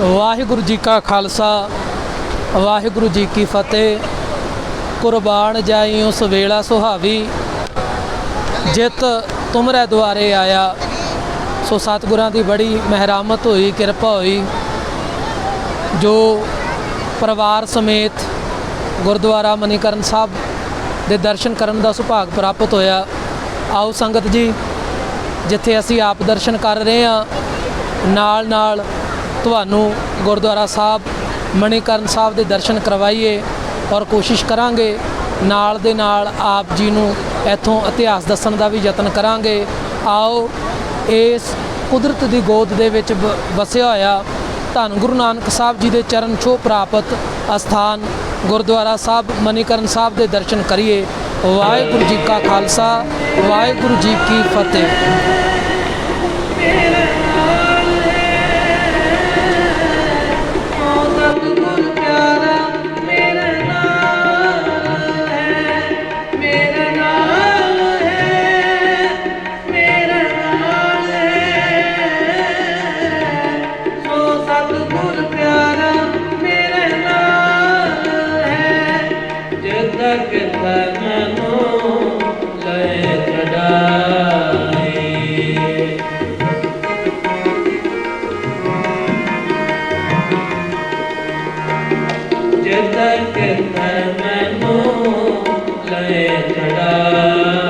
ਵਾਹਿਗੁਰੂ ਜੀ ਕਾ ਖਾਲਸਾ, ਵਾਹਿਗੁਰੂ ਜੀ ਕੀ ਫਤਿਹ। ਕੁਰਬਾਨ ਜਾਈ ਉਸ ਵੇਲਾ ਸੁਹਾਵੀ, ਜਿਤ ਤੁਮਰੇ ਦੁਆਰੇ ਆਇਆ। ਸੋ ਸਤਿਗੁਰਾਂ ਦੀ ਬੜੀ ਮਹਿਰਾਮਤ ਹੋਈ, ਕਿਰਪਾ ਹੋਈ। ਜੋ ਪਰਿਵਾਰ ਸਮੇਤ ਗੁਰਦੁਆਰਾ ਮਨੀਕਰਨ ਸਾਹਿਬ ਦੇ ਦਰਸ਼ਨ ਕਰਨ ਦਾ ਸੁਭਾਗ ਪ੍ਰਾਪਤ ਹੋਇਆ। ਆਓ ਸੰਗਤ ਜੀ, ਜਿੱਥੇ ਅਸੀਂ ਆਪ ਦਰਸ਼ਨ ਕਰ ਰਹੇ ਹਾਂ ਨਾਲ ਨਾਲ ਤੁਹਾਨੂੰ ਗੁਰਦੁਆਰਾ ਸਾਹਿਬ, ਮਣੀਕਰਨ ਸਾਹਿਬ ਦੇ ਦਰਸ਼ਨ ਕਰਵਾਈਏ ਔਰ ਕੋਸ਼ਿਸ਼ ਕਰਾਂਗੇ ਨਾਲ ਦੇ ਨਾਲ ਆਪ ਜੀ ਨੂੰ ਇੱਥੋਂ ਇਤਿਹਾਸ ਦੱਸਣ ਦਾ ਵੀ ਯਤਨ ਕਰਾਂਗੇ। ਆਓ ਇਸ ਕੁਦਰਤ ਦੀ ਗੋਦ ਦੇ ਵਿੱਚ ਵ- ਵਸਿਆ ਹੋਇਆ ਧੰਨ ਗੁਰੂ ਨਾਨਕ ਸਾਹਿਬ ਜੀ ਦੇ ਚਰਨ ਛੋਹ ਪ੍ਰਾਪਤ ਅਸਥਾਨ ਗੁਰਦੁਆਰਾ ਸਾਹਿਬ ਮਨੀਕਰਨ ਸਾਹਿਬ ਦੇ ਦਰਸ਼ਨ ਕਰੀਏ। ਵਾਹਿਗੁਰੂ ਜੀ ਕਾ ਖਾਲਸਾ, ਵਾਹਿਗੁਰੂ ਜੀ ਕੀ ਫਤਿਹ। ਜਦ ਤੱਕ ਤਨੋ ਲੈ ਜਦ ਤੱਕ ਲੈ ਚੜਾਈ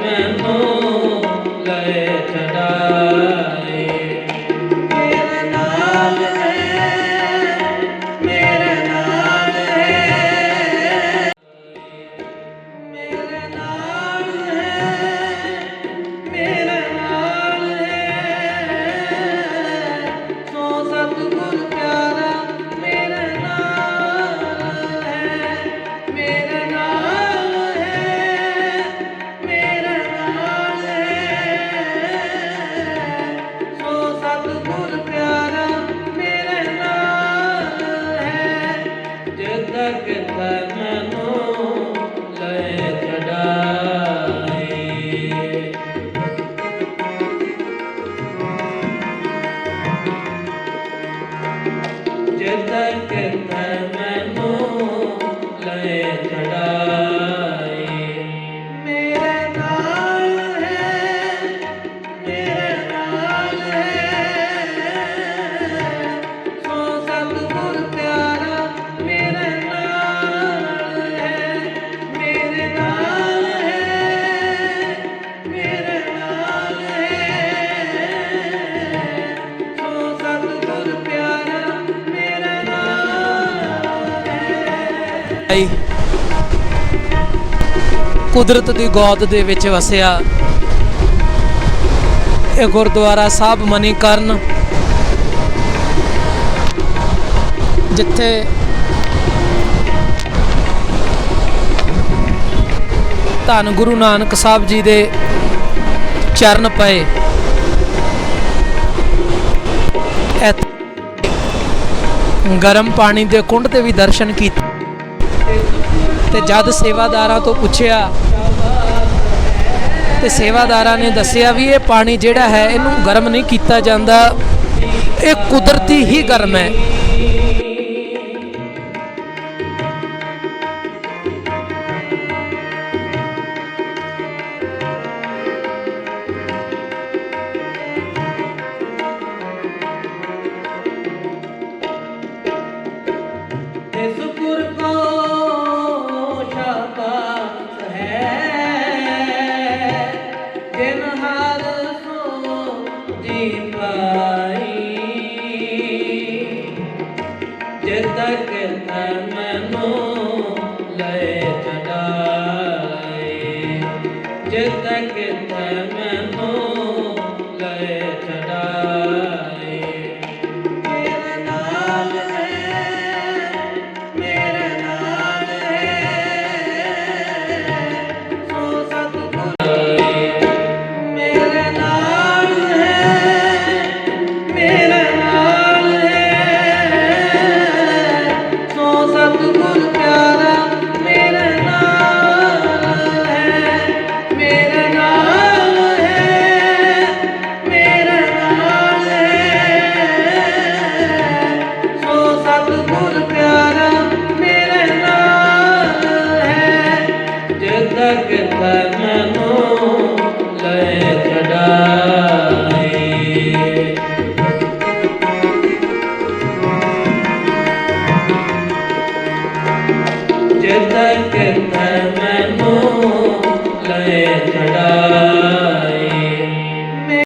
ਜਦ ਹੈ ਕੁਦਰਤ ਦੀ ਗੋਦ ਦੇ ਵਿੱਚ ਵਸਿਆ। ਇਹ ਗੁਰਦੁਆਰਾ ਸਾਹਿਬ ਮਨੀਕਰਨ। ਜਿੱਥੇ ਧੰਨ ਗੁਰੂ ਨਾਨਕ ਸਾਹਿਬ ਜੀ ਦੇ ਚਰਨ ਪਏ। ਗਰਮ ਪਾਣੀ ਦੇ ਕੁੰਡ ਤੇ ਵੀ ਦਰਸ਼ਨ ਕੀਤੇ। ਤੇ ਜਦ ਸੇਵਾਦਾਰਾਂ ਤੋਂ ਪੁੱਛਿਆ, ਤੇ ਸੇਵਾਦਾਰਾਂ ਨੇ ਦੱਸਿਆ ਵੀ ਇਹ ਪਾਣੀ ਜਿਹੜਾ ਹੈ, ਇਹਨੂੰ ਗਰਮ ਨਹੀਂ ਕੀਤਾ ਜਾਂਦਾ। ਇਹ ਕੁਦਰਤੀ ਹੀ ਗਰਮ ਹੈ। छटा